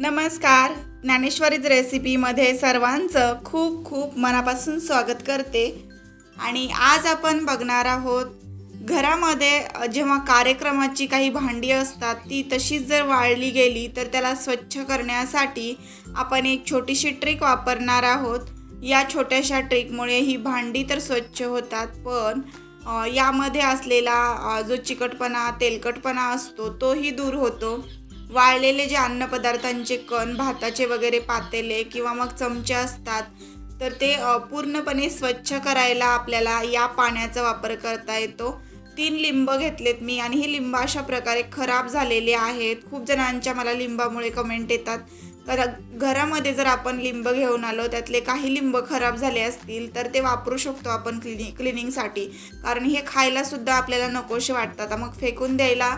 नमस्कार. ज्ञानेश्वरीच रेसिपीमध्ये सर्वांचं खूप खूप मनापासून स्वागत करते. आणि आज आपण बघणार आहोत घरामध्ये जेव्हा कार्यक्रमाची काही भांडी असतात ती तशीच जर वाळली गेली तर त्याला स्वच्छ करण्यासाठी आपण एक छोटीशी ट्रिक वापरणार आहोत. या छोट्याशा ट्रिकमुळे ही भांडी तर स्वच्छ होतात पण यामध्ये असलेला जो चिकटपणा तेलकटपणा असतो तोही दूर होतो. वाळलेले जे अन्नपदार्थांचे कण भाताचे वगैरे पातेले किंवा मग चमचे असतात तर ते पूर्णपणे स्वच्छ करायला आपल्याला या पाण्याचा वापर करता येतो. तीन लिंब घेतलेत मी आणि ही लिंब अशा प्रकारे खराब झालेले आहेत. खूप जणांच्या मला लिंबामुळे कमेंट येतात. तर घरामध्ये जर आपण लिंब घेऊन आलो त्यातले काही लिंब खराब झाले असतील तर ते वापरू शकतो आपण क्लिनि क्लिनिंगसाठी. कारण हे खायला सुद्धा आपल्याला नकोसे वाटतात. मग फेकून द्यायला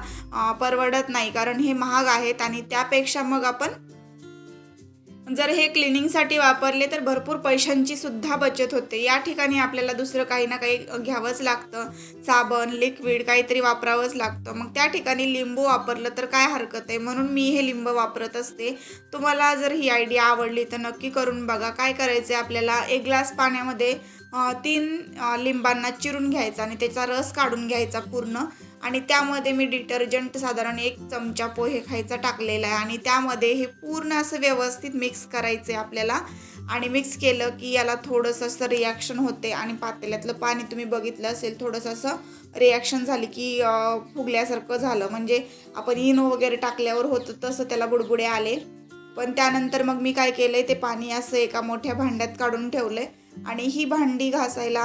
परवडत नाही. कारण हे महाग आहेत आणि त्यापेक्षा मग आपण जर हे क्लिनिंगसाठी वापरले तर भरपूर पैशांची सुद्धा बचत होते. या ठिकाणी आपल्याला दुसरं काही ना काही घ्यावंच लागतं. साबण लिक्विड काहीतरी वापरावंच लागतं. मग त्या ठिकाणी लिंबू वापरलं तर काय हरकत आहे? म्हणून मी हे लिंब वापरत असते. तुम्हाला जर ही आयडिया आवडली तर नक्की करून बघा. काय करायचं आहे आपल्याला? एक ग्लास पाण्यामध्ये तीन लिंबांना चिरून घ्यायचा आणि त्याचा रस काढून घ्यायचा पूर्ण. आणि त्यामध्ये मी डिटर्जंट साधारण एक चमचा पोहे खायचा टाकलेला आहे. आणि त्यामध्ये हे पूर्ण असं व्यवस्थित मिक्स करायचं आहे आपल्याला. आणि मिक्स केलं की याला थोडंसं असं रिॲक्शन होते. आणि पातेल्यातलं पाणी तुम्ही बघितलं असेल थोडंसं असं रिॲक्शन झाली की फुगल्यासारखं झालं. म्हणजे आपण इनो वगैरे टाकल्यावर होतं तसं त्याला बुडबुडे आले. पण त्यानंतर मग मी काय केलं आहे ते पाणी असं एका मोठ्या भांड्यात काढून ठेवलं आहे आणि ही भांडी घासायला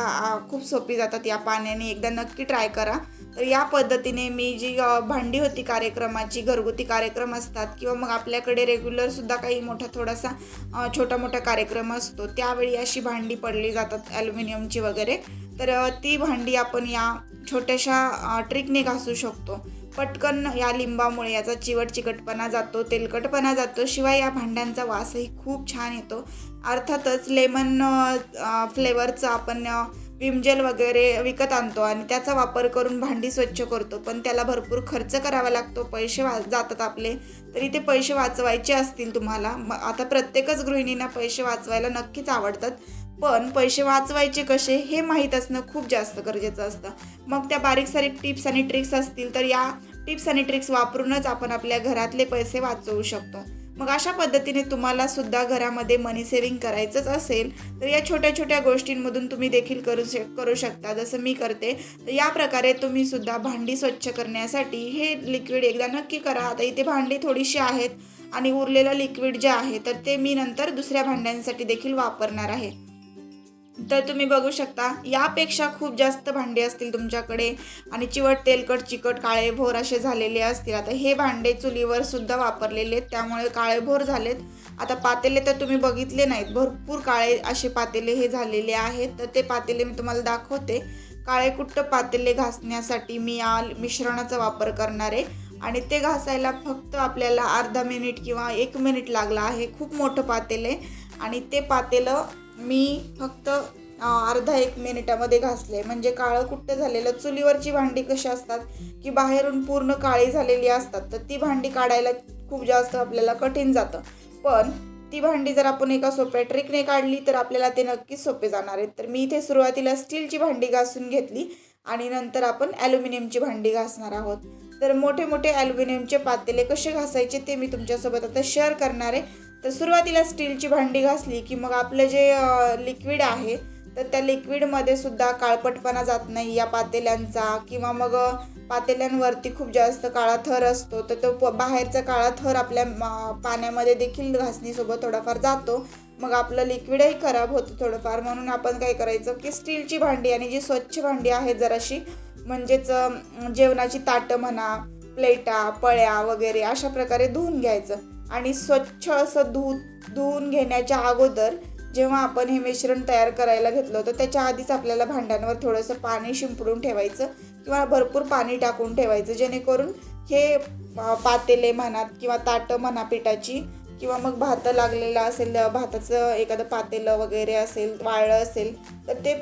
खूप सोपी जातात या पाण्याने. एकदा नक्की ट्राय करा. तर या पद्धतीने मी जी भांडी होती कार्यक्रमाची घरगुती कार्यक्रम असतात किंवा मग आपल्याकडे रेग्युलरसुद्धा काही मोठा थोडासा छोटा मोठा कार्यक्रम असतो त्यावेळी अशी भांडी पडली जातात ॲल्युमिनियमची वगैरे. तर ती भांडी आपण या छोट्याशा ट्रिकने घासू शकतो. पटकन या लिंबामुळे याचा चिवट चिकटपणा जातो तेलकटपणा जातो. शिवाय या भांड्यांचा वासही खूप छान येतो. अर्थातच लेमन फ्लेवरचं आपण विमजेल वगैरे विकत आणतो आणि त्याचा वापर करून भांडी स्वच्छ करतो. पण त्याला भरपूर खर्च करावा लागतो पैसे वा जातात आपले. तरी ते पैसे वाचवायचे असतील तुम्हाला. मग आता प्रत्येकच गृहिणींना पैसे वाचवायला नक्कीच आवडतात. पण पैसे वाचवायचे कसे हे माहीत असणं खूप जास्त गरजेचं असतं. मग त्या बारीक सारीक टिप्स आणि ट्रिक्स असतील तर या टिप्स आणि ट्रिक्स वापरूनच आपण आपल्या घरातले पैसे वाचवू शकतो. मग अशा पद्धतीने तुम्हाला सुद्धा घरामध्ये मनी सेव्हिंग करायचंच असेल तर या छोट्या छोट्या गोष्टींमधून तुम्ही देखील करू शक करू शकता. जसं मी करते तर या प्रकारे तुम्ही सुद्धा भांडी स्वच्छ करण्यासाठी हे लिक्विड एकदा नक्की करा. आता इथे भांडी थोडीशी आहेत आणि उरलेलं लिक्विड जे आहे तर ते मी नंतर दुसऱ्या भांड्यांसाठी देखील वापरणार आहे. तर तुम्ही बघू शकता यापेक्षा खूप जास्त भांडे असतील तुमच्याकडे. आणि चिवट तेलकट चिकट काळे भोर असे झालेले असतील. आता हे भांडे चुलीवर सुद्धा वापरलेले आहेत. त्यामुळे काळे भोर झालेत. आता पातेले तर तुम्ही बघितले नाहीत. भरपूर काळे असे पातेले हे झालेले आहेत. तर ते पातेले मी तुम्हाला दाखवते. काळे कुट्ट पातेले घासण्यासाठी मी या मिश्रणाचा वापर करणार आहे. आणि ते घासायला फक्त आपल्याला अर्धा मिनिट किंवा एक मिनिट लागला आहे. खूप मोठं पातेलं आहे. आणि ते पातेलं मी फक्त अर्धा एक मिनिटामध्ये घासले. म्हणजे काळं कुट्ट झालेलं चुलीवरची भांडी कशी असतात की बाहेरून पूर्ण काळी झालेली असतात तर ती भांडी काढायला खूप जास्त आपल्याला कठीण जातं. पण ती भांडी जर आपण एका सोप्या ट्रिकने काढली तर आपल्याला ते नक्कीच सोपे जाणार आहेत. तर मी इथे सुरुवातीला स्टीलची भांडी घासून घेतली आणि नंतर आपण ॲल्युमिनियमची भांडी घासणार आहोत. तर मोठे मोठे ॲल्युमिनियमचे पातेले कसे घासायचे ते मी तुमच्यासोबत आता शेअर करणार आहे. तर सुरुवातीला स्टीलची भांडी घासली की मग आपलं जे लिक्विड आहे तर त्या लिक्विडमध्ये सुद्धा काळपटपणा जात नाही. या पातेल्यांचा किंवा मग पातेल्यांवरती खूप जास्त काळा थर असतो तर तो प- बाहेरचा काळा थर आपल्या पाण्यामध्ये देखील घासणीसोबत थोडाफार जातो. मग आपलं लिक्विडही खराब होतं थोडंफार. म्हणून आपण काय करायचं की स्टीलची भांडी आणि जी स्वच्छ भांडी आहे जराशी म्हणजेच जेवणाची ताटं म्हणा प्लेटा पळ्या वगैरे अशा प्रकारे धुवून घ्यायचं. आणि स्वच्छ असं धु धुवून घेण्याच्या अगोदर जेव्हा आपण हे मिश्रण तयार करायला घेतलं होतं त्याच्या आधीच आपल्याला भांड्यांवर थोडंसं पाणी शिंपडून ठेवायचं किंवा भरपूर पाणी टाकून ठेवायचं जेणेकरून हे पातेले म्हणा किंवा ताटं म्हणा पिठाची किंवा मग भात लागलेला असेल भाताचं एखादं पातेलं वगैरे असेल वाळलं असेल तर ते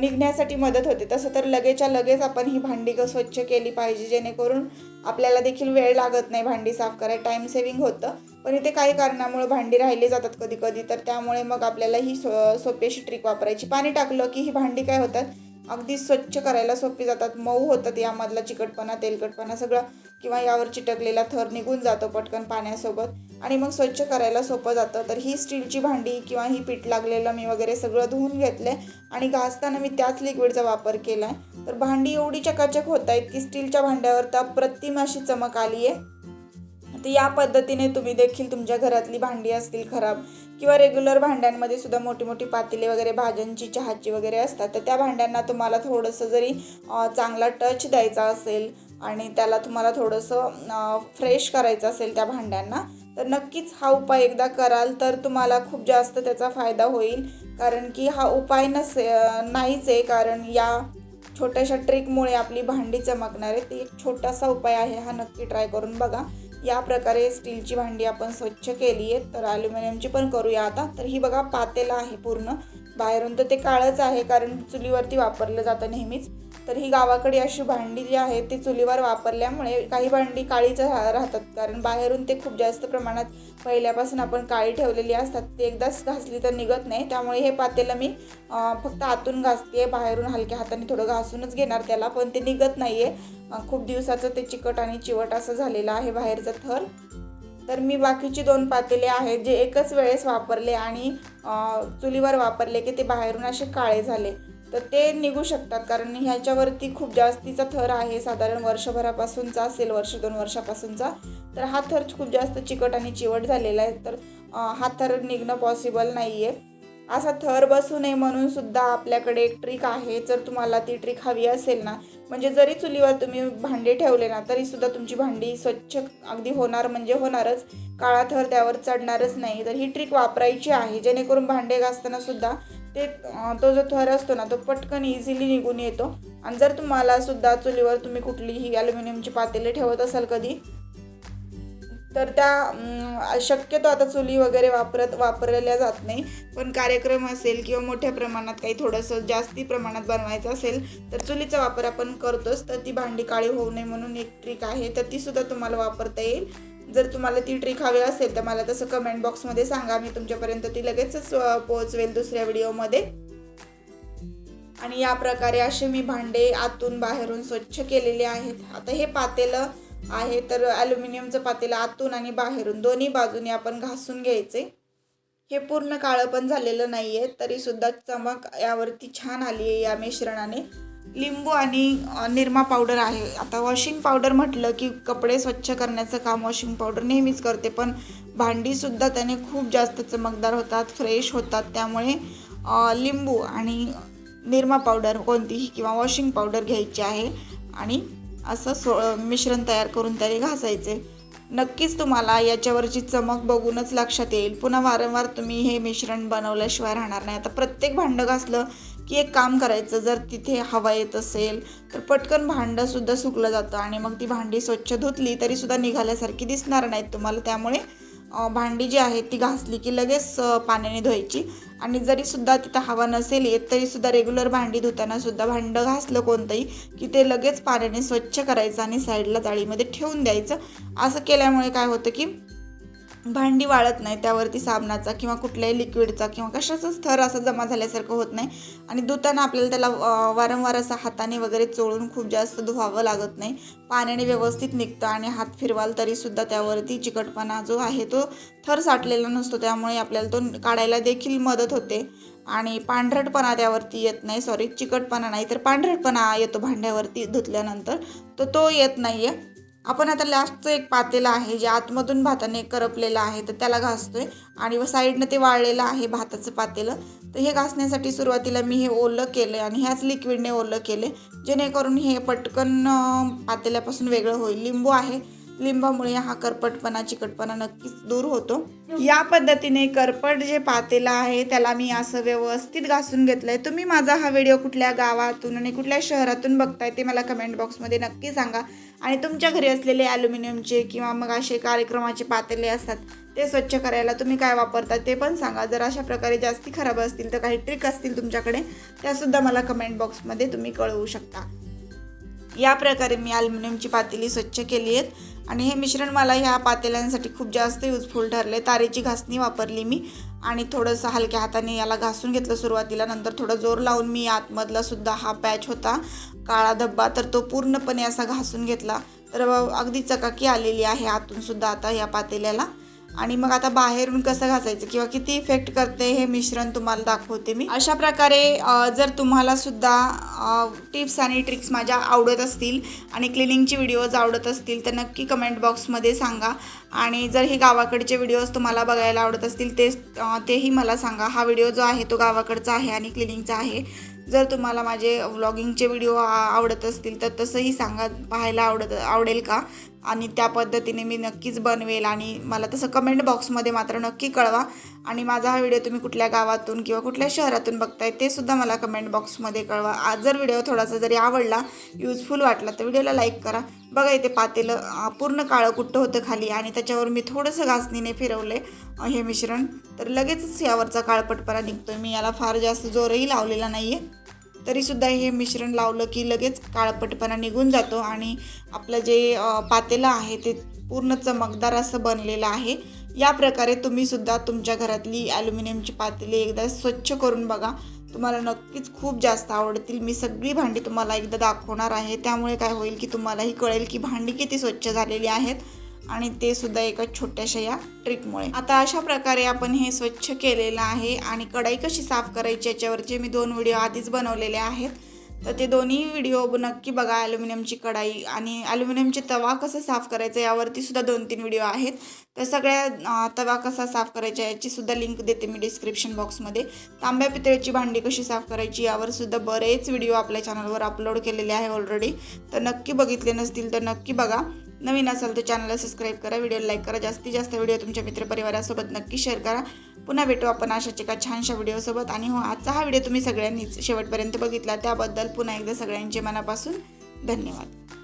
निघण्यासाठी मदत होते. तसं तर लगेचच्या लगेच आपण ही भांडी स्वच्छ केली पाहिजे जेणेकरून आपल्याला देखील वेळ लागत नाही भांडी साफ करायला. टाईम सेविंग होतं. पण इथे काही कारणामुळे भांडी राहिली जातात कधी कधी तर त्यामुळे मग आपल्याला ही सो सोपी अशी ट्रिक वापरायची. पाणी टाकलं की ही भांडी काय होतात? अगदी स्वच्छ करायला सोपी जातात. मऊ होतात यामधला चिकटपणा तेलकटपणा सगळं. किंवा यावर चिटकलेला थर निघून जातो पटकन पाण्यासोबत. आणि मग स्वच्छ करायला सोपं जातं. तर ही स्टीलची भांडी किंवा ही पीठ लागलेलं मी वगैरे सगळं धुवून घेतलं. आहे आणि घासताना मी त्याच लिक्विडचा वापर केला आहे तर भांडी एवढी चकाचक होत आहेत की स्टीलच्या भांड्यावर तर अप्रतिम अशी चमक आली आहे तर या पद्धतीने तुम्ही देखील तुमच्या घरातली भांडी असतील खराब किंवा रेग्युलर भांड्यांमध्ये सुद्धा मोठी मोठी पातेले वगैरे भाज्यांची चहाची वगैरे असतात तर त्या भांड्यांना तुम्हाला थोडंसं जरी चांगला टच द्यायचा असेल आणि त्याला तुम्हाला थोडंसं फ्रेश करायचं असेल त्या भांड्यांना तर नक्कीच हा उपाय एकदा कराल तर तुम्हाला खूप जास्त त्याचा फायदा होईल. कारण की हा उपाय नसे नाहीच आहे कारण या छोट्याशा ट्रिकमुळे आपली भांडी चमकणार आहे. ते एक छोटासा उपाय आहे हा नक्की ट्राय करून बघा. या प्रकारे स्टीलची भांडी आपण स्वच्छ केली आहेत. तर ॲल्युमिनियमची पण करूया आता. तर ही बघा पातेला आहे पूर्ण. बाहेरून तर ते काळंच आहे कारण चुलीवरती वापरलं जातं नेहमीच. तर ही गावाकडे अशी भांडी जी आहे ती चुलीवर वापरल्यामुळे काही भांडी काळीच रा- राहतात. कारण बाहेरून ते खूप जास्त प्रमाणात पहिल्यापासून आपण काळी ठेवलेली असतात ते एकदाच घासली तर निघत नाही. त्यामुळे हे पातेलं मी फक्त आतून घासते बाहेरून हलक्या हाताने थोडं घासूनच घेणार त्याला पण ते निघत नाही आहे खूप दिवसाचं ते चिकट आणि चिवट असं झालेलं आहे बाहेरचं थर. तर मी बाकीची दोन पातेले आहेत जे एकच वेळेस वापरले आणि चुलीवर वापरले की ते बाहेरून असे काळे झाले. तर ते निघू शकतात कारण ह्याच्यावरती खूप जास्तीचा थर आहे साधारण वर्षभरापासूनचा असेल वर्ष दोन वर्षापासूनचा. तर हा थर खूप जास्त चिकट आणि चिवट झालेला आहे. तर हा थर निघणं पॉसिबल नाही आहे असा थर बसू नये म्हणून सुद्धा आपल्याकडे एक ट्रिक आहे. जर तुम्हाला ती ट्रिक हवी असेल ना म्हणजे जरी चुलीवर तुम्ही भांडे ठेवले ना तरी सुद्धा तुमची भांडी स्वच्छ अगदी होणार म्हणजे होणारच. काळा थर त्यावर चढणारच नाही. तर ही ट्रिक वापरायची आहे. जेणेकरून भांडे घासताना सुद्धा ते तो जो थर असतो ना तो पटकन इझिली निघून येतो. आणि जर तुम्हाला सुद्धा चुलीवर तुम्ही कुठलीही ॲल्युमिनियमची पातेले ठेवत असाल कधी तर त्या शक्यतो आता चुली वगैरे वापरत वापरल्या जात नाही. पण कार्यक्रम असेल किंवा मोठ्या प्रमाणात काही थोडंसं जास्ती प्रमाणात बनवायचं असेल तर चुलीचा वापर आपण करतोच. तर ती भांडी काळी होऊ नये म्हणून एक ट्रिक आहे. तर ती सुद्धा तुम्हाला वापरता येईल. जर तुम्हाला ती ट्रिक हवी असेल तर मला तसं कमेंट बॉक्समध्ये सांगा. मी तुमच्यापर्यंत ती लगेचच पोहोचवेल दुसऱ्या व्हिडिओमध्ये. आणि या प्रकारे असे मी भांडे आतून बाहेरून स्वच्छ केलेले आहेत. आता हे पातेलं आहे तर ॲल्युमिनियमचं पातेलं आतून आणि बाहेरून दोन्ही बाजूने आपण घासून घ्यायचे. हे पूर्ण काळं पण झालेलं नाही आहे तरीसुद्धा चमक यावरती छान आली आहे या मिश्रणाने. लिंबू आणि निरमा पावडर आहे. आता वॉशिंग पावडर म्हटलं की कपडे स्वच्छ करण्याचं काम वॉशिंग पावडर नेहमीच करते पण भांडीसुद्धा त्याने खूप जास्त चमकदार होतात फ्रेश होतात. त्यामुळे लिंबू आणि निरमा पावडर कोणतीही किंवा वॉशिंग पावडर घ्यायची आहे. आणि असं सो मिश्रण तयार करून त्याने घासायचे. नक्कीच तुम्हाला याच्यावरची चमक बघूनच लक्षात येईल. पुन्हा वारंवार तुम्ही हे मिश्रण बनवल्याशिवाय राहणार नाही. आता प्रत्येक भांडं घासलं की एक काम करायचं जर तिथे हवा येत असेल तर पटकन भांडंसुद्धा सुकलं जातं आणि मग ती भांडी स्वच्छ धुतली तरीसुद्धा निघाल्यासारखी दिसणार नाहीत तुम्हाला. त्यामुळे भांडी जी आहेत ती घासली की लगेच पाण्याने धुवायची. आणि जरी सुद्धा तिथं हवा नसेल येत तरी सुद्धा रेग्युलर भांडी धुताना सुद्धा भांडं घासलं कोणतंही की ते लगेच पाण्याने स्वच्छ करायचं आणि साईडला जाळीमध्ये ठेवून द्यायचं. असं केल्यामुळे काय होतं की भांडी वाळत नाही त्यावरती साबणाचा किंवा कुठल्याही लिक्विडचा किंवा कशाचाच थर असा जमा झाल्यासारखं होत नाही. आणि धुताना आपल्याला त्याला वारंवार असं हाताने वगैरे चोळून खूप जास्त धुवावं लागत नाही. पाण्याने व्यवस्थित निघतं आणि हात फिरवाल तरीसुद्धा त्यावरती चिकटपणा जो आहे तो थर साठलेला नसतो त्यामुळे आपल्याला तो काढायला देखील मदत होते. आणि पांढरटपणा त्यावरती येत नाही सॉरी चिकटपणा नाही. तर पांढरटपणा येतो भांड्यावरती धुतल्यानंतर तर तो येत नाही आहे आपण आता लास्टचं एक पातेलं आहे जे आतमधून भाताने करपलेलं आहे तर त्याला घासतोय. आणि व साईडनं ते वाळलेलं आहे भाताचं पातेलं. तर हे घासण्यासाठी सुरुवातीला मी हे ओलं केलं आणि ह्याच लिक्विडने ओलं केले जेणेकरून हे पटकन पातेल्यापासून वेगळं होईल. लिंबू आहे लिंबामुळे हा करपटपणा चिकटपणा नक्कीच दूर होतो. या पद्धतीने करपट जे पातेलं आहे त्याला मी असं व्यवस्थित घासून घेतलंय. तुम्ही माझा हा व्हिडिओ कुठल्या गावातून आणि कुठल्या शहरातून बघताय ते मला कमेंट बॉक्समध्ये नक्की सांगा. आणि तुमच्या घरी असलेले ॲल्युमिनियमचे किंवा मग असे कार्यक्रमाचे पातेले असतात ते स्वच्छ करायला तुम्ही काय वापरता ते पण सांगा. जर अशा प्रकारे जास्ती खराब असतील तर काही ट्रिक असतील तुमच्याकडे त्यासुद्धा मला कमेंट बॉक्समध्ये तुम्ही कळवू शकता. या प्रकारे मी अल्युमिनियमची पातेली स्वच्छ केली आहेत. आणि हे मिश्रण मला ह्या पातेल्यांसाठी खूप जास्त युजफुल ठरले तारेची घासणी वापरली मी. आणि थोडंसं हलक्या हाताने याला घासून घेतलं सुरुवातीला. नंतर थोडं जोर लावून मी आतमधला सुद्धा हा पॅच होता. काळा धब्बा तर तो पूर्णपणे असा घासून घेतला. तर अगदी चकाकी आलेली आहे आतून सुद्धा आता या पातेल्याला. आणि मग आता बाहेरून कसं घासायचं किंवा किती इफेक्ट करते हे मिश्रण तुम्हाला दाखवते मी. अशा प्रकारे जर तुम्हाला सुद्धा टिप्स आणि ट्रिक्स माझ्या आवडत असतील आणि क्लिनिंगचे व्हिडिओज आवडत असतील तर नक्की कमेंट बॉक्समध्ये सांगा. आणि जर हे गावाकडचे व्हिडिओज तुम्हाला बघायला आवडत असतील ते तेही मला सांगा. हा व्हिडिओ जो आहे तो गावाकडचा आहे आणि क्लिनिंगचा आहे. जर तुम्हाला माझे व्लॉगिंगचे व्हिडिओ आवडत असतील तर तसंही सांगा. पाहायला आवडत आवडेल का? आणि त्या पद्धतीने मी नक्कीच बनवेल आणि मला तसं कमेंट बॉक्समध्ये मात्र नक्की कळवा. आणि माझा हा व्हिडिओ तुम्ही कुठल्या गावातून किंवा कुठल्या शहरातून बघताय ते सुद्धा मला कमेंट बॉक्समध्ये कळवा. आज जर व्हिडिओ थोडासा जरी आवडला युजफुल वाटला तर व्हिडिओला लाईक करा. बघा इथे पातेलं पूर्ण काळं कुठं होतं खाली आणि त्याच्यावर मी थोडंसं घासणीने फिरवले हे मिश्रण. तर लगेचच यावरचा काळपटपणा निघतोय. मी याला फार जास्त जोरही लावलेला नाही आहे तरीसुद्धा हे मिश्रण लावलं की लगेच काळपटपणा निघून जातो आणि आपलं जे पातेलं आहे ते पूर्ण चमकदार असं बनलेलं आहे. या प्रकारे तुम्ही सुद्धा तुमच्या घरातली ॲल्युमिनियमची पातेली एकदा स्वच्छ करून बघा. तुम्हाला नक्कीच खूप जास्त आवडतील. मी सगळी भांडी तुम्हाला एकदा दाखवणार आहे. त्यामुळे काय होईल की तुम्हालाही कळेल की भांडी किती स्वच्छ झालेली आहेत. आणि ते सुद्धा एका छोट्याशा या ट्रिकमुळे. आता अशा प्रकारे आपण हे स्वच्छ केलेलं आहे आणि कढाई कशी साफ करायची याच्यावरचे मी दोन व्हिडिओ आधीच बनवलेले आहेत. तर ते दोन्ही व्हिडिओ नक्की बघा ॲल्युमिनियमची कढाई आणि ॲल्युमिनियमचे तवा कसं साफ करायचं यावरती सुद्धा दोन तीन व्हिडिओ आहेत. तर सगळ्या तवा कसा साफ करायचा याची सुद्धा लिंक देते मी डिस्क्रिप्शन बॉक्समध्ये तांब्या पितळेची भांडी कशी साफ करायची यावर सुद्धा बरेच व्हिडिओ आपल्या चॅनलवर अपलोड केलेले आहे ऑलरेडी तर नक्की बघितले नसतील तर नक्की बघा. नवीन असाल तर चॅनलला सबस्क्राईब करा व्हिडिओला लाईक करा. जास्तीत जास्त व्हिडिओ तुमच्या मित्रपरिवारासोबत नक्की शेअर करा. पुन्हा भेटू आपण अशाच एका छानशा व्हिडिओसोबत आणि हो आजचा हा व्हिडिओ तुम्ही सगळ्यांनीच शेवटपर्यंत बघितला. त्याबद्दल पुन्हा एकदा सगळ्यांचे मनापासून धन्यवाद.